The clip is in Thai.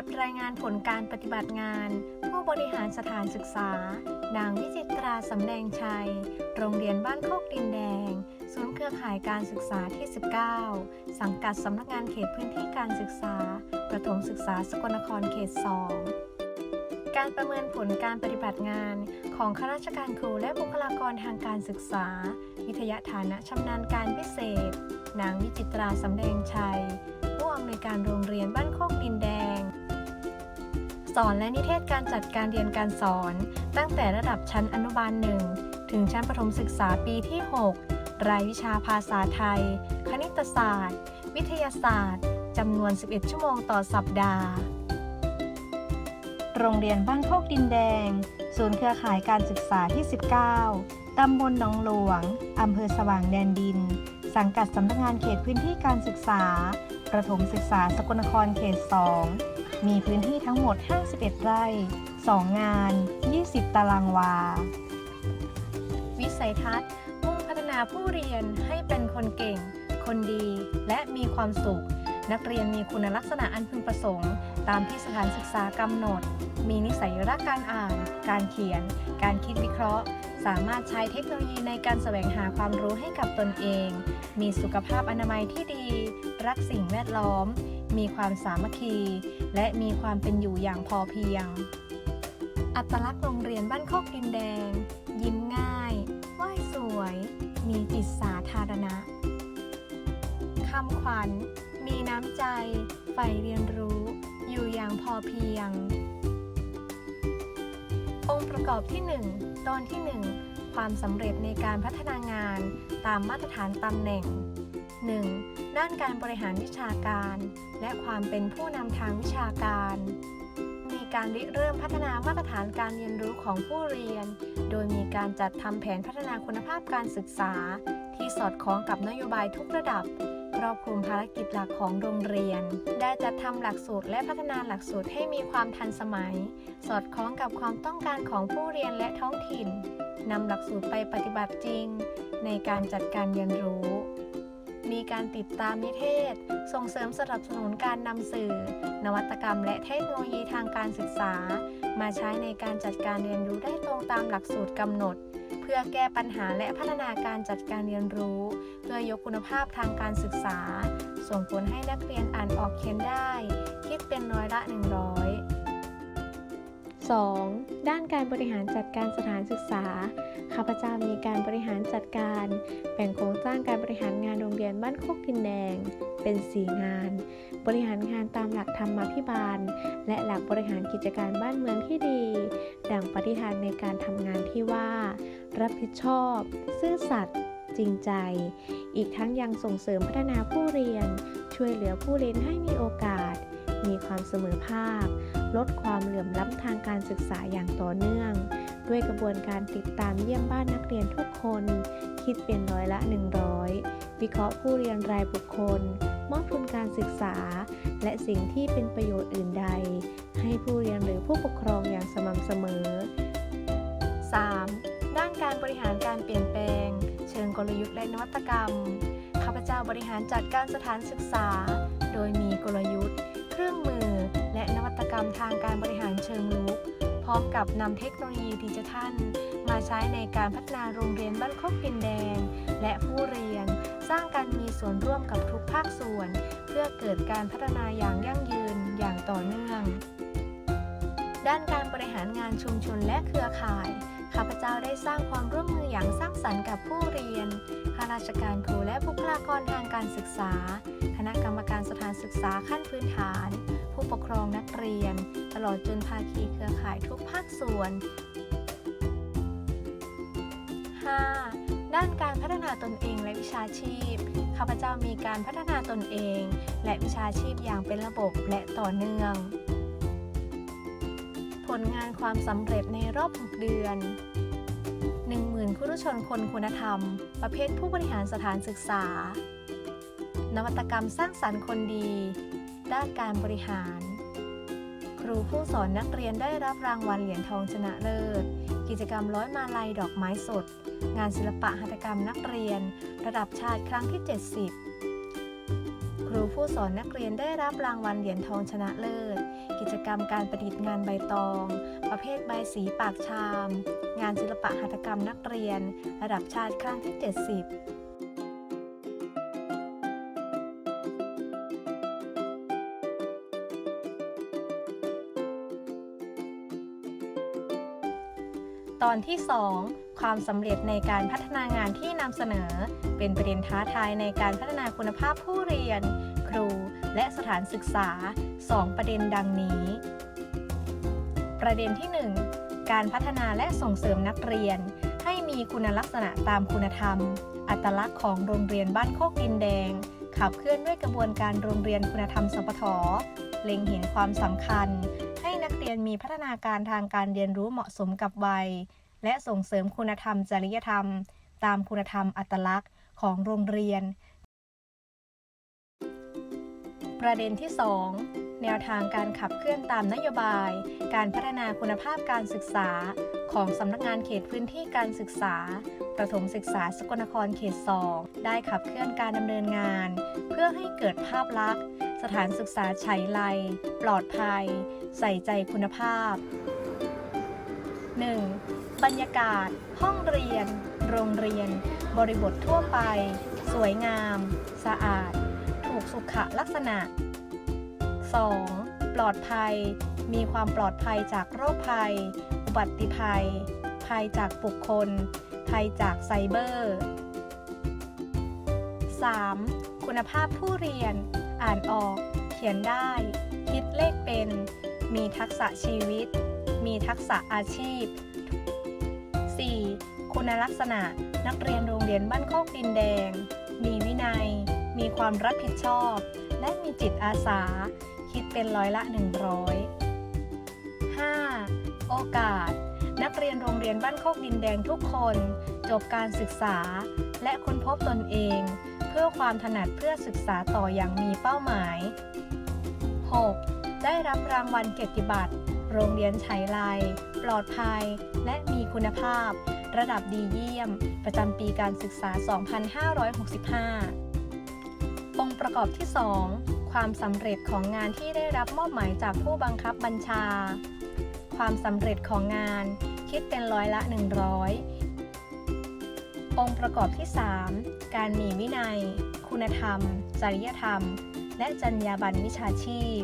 แบบรายงานผลการปฏิบัติงาน ผู้บริหารสถานศึกษา นางวิจิตราสำแดงชัย โรงเรียนบ้านโคกดินแดง ศูนย์เครือข่ายการศึกษาที่ 19 สังกัดสำนักงานเขตพื้นที่การศึกษา ประถมศึกษาสกลนครเขต 2การประเมินผลการปฏิบัติงานของข้าราชการครูและบุคลากรทางการศึกษา วิทยาฐานะชำนาญการพิเศษ นางวิจิตราสำแดงชัย ผู้อำนวยการโรงเรียนบ้านโคกดินแดง สอนและนิเทศการจัดการเรียนการสอน ตั้งแต่ระดับชั้นอนุบาล1ถึงชั้นประถมศึกษาปีที่ 6 รายวิชาภาษาไทย คณิตศาสตร์ วิทยาศาสตร์จำนวน 11 ชั่วโมงต่อสัปดาห์ โรงเรียนบ้านโคกดินแดง ศูนย์เครือข่ายการศึกษาที่ 19 ตำบลหนองหลวง อำเภอสว่างแดนดิน สังกัดสำนักงานเขตพื้นที่การศึกษา ประถมศึกษาสกลนครเขต 2 มีพื้นที่ทั้งหมด 51 ไร่ 2 งาน 20 ตารางวา วิสัยทัศน์ มุ่งพัฒนาผู้เรียนให้เป็นคนเก่ง คนดี และมีความสุข นักเรียนมีคุณลักษณะอันพึงประสงค์ ตามที่สถานศึกษากำหนด มีนิสัยรักการอ่าน การเขียน การคิดวิเคราะห์ สามารถใช้เทคโนโลยีในการแสวงหาความรู้ให้กับตนเอง มีสุขภาพอนามัยที่ดี รักสิ่งแวดล้อม มีความสามัคคี และมีความเป็นอยู่อย่างพอเพียง อัตลักษณ์โรงเรียนบ้านโคกดินแดง ยิ้มง่ายไหว้สวย มีจิตสาธารณะคำขวัญ มีน้ำใจ ใฝ่เรียนรู้ อยู่อย่างพอเพียง องค์ประกอบที่ 1 ตอนที่ 1 ความสำเร็จในการพัฒนางานตามมาตรฐานตำแหน่ง 1. ด้านการบริหารวิชาการ และความเป็นผู้นำทางวิชาการ มีการริเริ่มพัฒนามาตรฐานการเรียนรู้ของผู้เรียน โดยมีการจัดทำแผนพัฒนาคุณภาพการศึกษา ที่สอดคล้องกับนโยบายทุกระดับครอบคลุมภารกิจหลักของโรงเรียน ได้จัดทำหลักสูตรและพัฒนาหลักสูตรให้มีความทันสมัย สอดคล้องกับความต้องการของผู้เรียนและท้องถิ่นนำหลักสูตรไปปฏิบัติจริง ในการจัดการเรียนรู้ มีการติดตามนิเทศ ส่งเสริมสนับสนุนการนำสื่อ นวัตกรรม และเทคโนโลยีทางการศึกษา มาใช้ในการจัดการเรียนรู้ได้ตรงตามหลักสูตรกำหนด เพื่อแก้ปัญหาและพัฒนาการจัดการเรียนรู้ เพื่อยกคุณภาพทางการศึกษา ส่งผลให้นักเรียนอ่านออกเขียนได้ คิดเป็นร้อยละ 100 2. ด้านการบริหารจัดการสถานศึกษา ข้าพเจ้ามีการบริหารจัดการ แบ่งโครงสร้างการบริหารงานโรงเรียนบ้านโคกดินแดง เป็น 4 งาน บริหารงานตามหลักธรรมาภิบาล และหลักบริหารกิจการบ้านเมืองที่ดี ดังปฏิฐานในการทำงานที่ว่า รับผิดชอบ ซื่อสัตย์จริงใจ อีกทั้งยังส่งเสริมพัฒนาผู้เรียน ช่วยเหลือผู้เรียนให้มีโอกาส มีความเสมอภาค ลดความเหลื่อมล้ำทางการศึกษาอย่างต่อเนื่อง ด้วยกระบวนการติดตามเยี่ยมบ้านนักเรียนทุกคน คิดเป็นร้อยละ 100 วิเคราะห์ผู้เรียนรายบุคคล มอบทุนการศึกษา และสิ่งที่เป็นประโยชน์อื่นใด ให้ผู้เรียนหรือผู้ปกครองอย่างสม่ำเสมอ 3. ด้านการบริหารการเปลี่ยนแปลง เชิงกลยุทธ์และนวัตกรรม ข้าพเจ้าบริหารจัดการสถานศึกษา โดยมีกลยุทธ์ เครื่องมือ และนวัตกรรมทางการบริหารเชิงลุก ร้อมกับนำเทคโนโลยีดิจิทัล มาใช้ในการพัฒนาโรงเรียนบ้านโคกดินแดง และผู้เรียน สร้างการมีส่วนร่วมกับทุกภาคส่วน เพื่อเกิดการพัฒนาอย่างยั่งยืนอย่างต่อเนื่อง ด้านการบริหารงานชุมชนและเครือข่ายข้าพเจ้าได้สร้างความร่วมมืออย่างสร้างสรรค์กับผู้เรียน ข้าราชการครูและบุคลากรทางการศึกษา คณะกรรมการสถานศึกษาขั้นพื้นฐาน ปกครองนักเรียน ตลอดจนภาคีเครือข่ายทุกภาคส่วน 5. ด้านการพัฒนาตนเองและวิชาชีพ ข้าพเจ้ามีการพัฒนาตนเอง และวิชาชีพอย่างเป็นระบบและต่อเนื่อง ผลงานความสำเร็จในรอบ 6 เดือน 10,000คุรุชนคนคุณธรรม ประเภทผู้บริหารสถานศึกษา นวัตกรรมสร้างสรรค์คนดี ด้านการบริหาร ครูผู้สอนนักเรียนได้รับรางวัลเหรียญทองชนะเลิศ กิจกรรมร้อยมาลัยดอกไม้สด งานศิลปะหัตถกรรมนักเรียน ระดับชาติครั้งที่ 70ครูรูผู้สอนนักเรียนได้รับรางวัลเหรียญทองชนะเลิศ กิจกรรมการประดิษฐ์งานใบตอง ประเภทใบสีปากชาม งานศิลปะหัตถกรรมนักเรียน ระดับชาติครั้งที่ 70 ตอนที่ 2 ความสำเร็จในการพัฒนางานที่นำเสนอ เป็นประเด็นท้าทายในการพัฒนาคุณภาพผู้เรียน ครู และสถานศึกษา 2 ประเด็นดังนี้ ประเด็นที่ 1 การพัฒนาและส่งเสริมนักเรียน ให้มีคุณลักษณะตามคุณธรรม อัตลักษณ์ของโรงเรียนบ้านโคกดินแดง ขับเคลื่อนด้วยกระบวนการโรงเรียนคุณธรรมสปทเล็งเห็นความสำคัญ นักเรียนมีพัฒนาการทางการเรียนรู้เหมาะสมกับวัย และส่งเสริมคุณธรรมจริยธรรม ตามคุณธรรมอัตลักษณ์ของโรงเรียน ประเด็นที่ 2 แนวทางการขับเคลื่อนตามนโยบาย การพัฒนาคุณภาพการศึกษา ของสำนักงานเขตพื้นที่การศึกษาประถมศึกษาสกลนครเขต 2 ได้ขับเคลื่อนการดำเนินงาน เพื่อให้เกิดภาพลักษณ์ สถานศึกษาไฉไลปลอดภัย ใส่ใจคุณภาพ 1. บรรยากาศ ห้องเรียน โรงเรียน บริบททั่วไป สวยงาม สะอาด ถูกสุขลักษณะ 2. ปลอดภัย มีความปลอดภัยจากโรคภัย อุบัติภัย ภัยจากบุคคล ภัยจากไซเบอร์ 3. คุณภาพผู้เรียน อ่านออก เขียนได้ คิดเลขเป็น มีทักษะชีวิต มีทักษะอาชีพ 4. คุณลักษณะนักเรียนโรงเรียนบ้านโคกดินแดง มีวินัย มีความรับผิดชอบ และมีจิตอาสา คิดเป็นร้อยละ 100 5. โอกาส นักเรียนโรงเรียนบ้านโคกดินแดงทุกคน จบการศึกษา และค้นพบตนเอง เพื่อความถนัดเพื่อศึกษาต่ออย่างมีเป้าหมาย 6. ได้รับรางวัลเกียรติบัตร โรงเรียนไฉไลปลอดภัย และมีคุณภาพ ระดับดีเยี่ยม ประจำปีการศึกษา 2565 องค์ประกอบที่ 2 ความสำเร็จของงานที่ได้รับมอบหมายจากผู้บังคับบัญชา ความสำเร็จของงานคิดเป็นร้อยละ 100 องค์ประกอบที่ 3 การมีวินัย คุณธรรม จริยธรรม และจรรยาบรรณวิชาชีพ